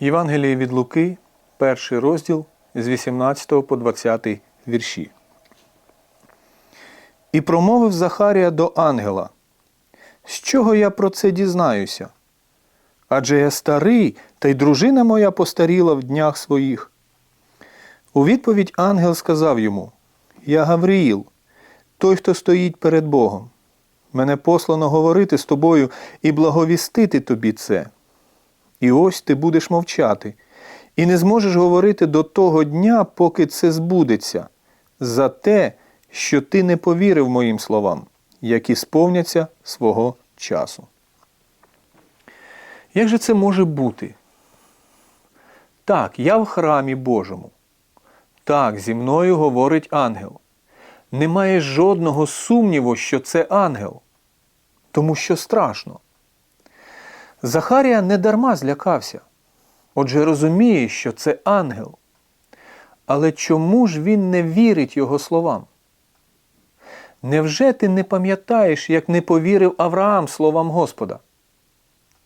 Євангеліє від Луки, перший розділ з 18 по 20 вірші. І промовив Захарія до ангела, з чого я про це дізнаюся? Адже я старий, та й дружина моя постаріла в днях своїх. У відповідь ангел сказав йому: Я Гавриїл, той, хто стоїть перед Богом. Мене послано говорити з тобою і благовістити тобі це. І ось ти будеш мовчати, і не зможеш говорити до того дня, поки це збудеться, за те, що ти не повірив моїм словам, які сповняться свого часу. Як же це може бути? Так, я в храмі Божому. Так, зі мною говорить ангел. Немає жодного сумніву, що це ангел, тому що страшно. Захарія не дарма злякався, отже розуміє, що це ангел. Але чому ж він не вірить його словам? Невже ти не пам'ятаєш, як не повірив Авраам словам Господа?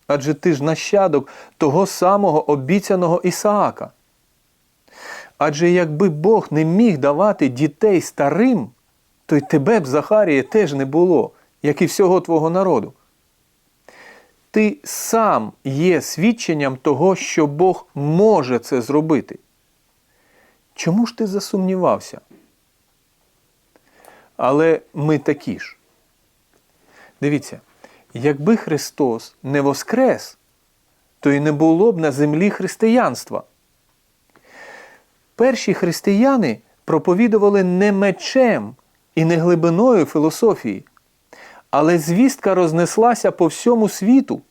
Адже ти ж нащадок того самого обіцяного Ісаака. Адже якби Бог не міг давати дітей старим, то й тебе б, Захарія, теж не було, як і всього твого народу. Ти сам є свідченням того, що Бог може це зробити. Чому ж ти засумнівався? Але ми такі ж. Дивіться, якби Христос не воскрес, то й не було б на землі християнства. Перші християни проповідували не мечем і не глибиною філософії, але звістка рознеслася по всьому світу.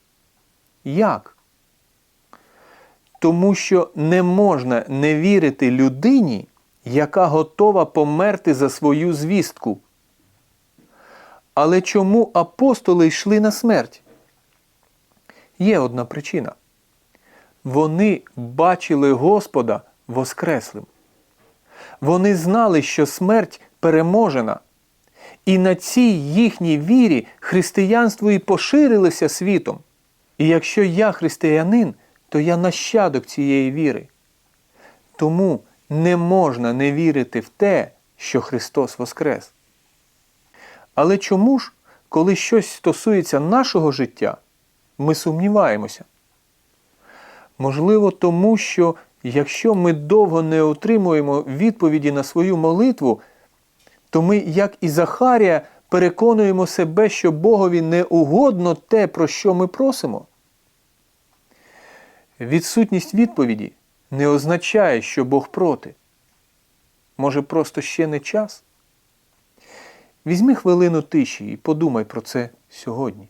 Як? Тому що не можна не вірити людині, яка готова померти за свою звістку. Але чому апостоли йшли на смерть? Є одна причина. Вони бачили Господа Воскреслим. Вони знали, що смерть переможена. І на цій їхній вірі християнство і поширилося світом. І якщо я християнин, то я нащадок цієї віри. Тому не можна не вірити в те, що Христос Воскрес. Але чому ж, коли щось стосується нашого життя, ми сумніваємося? Можливо, тому що якщо ми довго не отримуємо відповіді на свою молитву, то ми, як і Захарія, переконуємо себе, що Богові не угодно те, про що ми просимо. Відсутність відповіді не означає, що Бог проти. Може, просто ще не час? Візьми хвилину тиші і подумай про це сьогодні.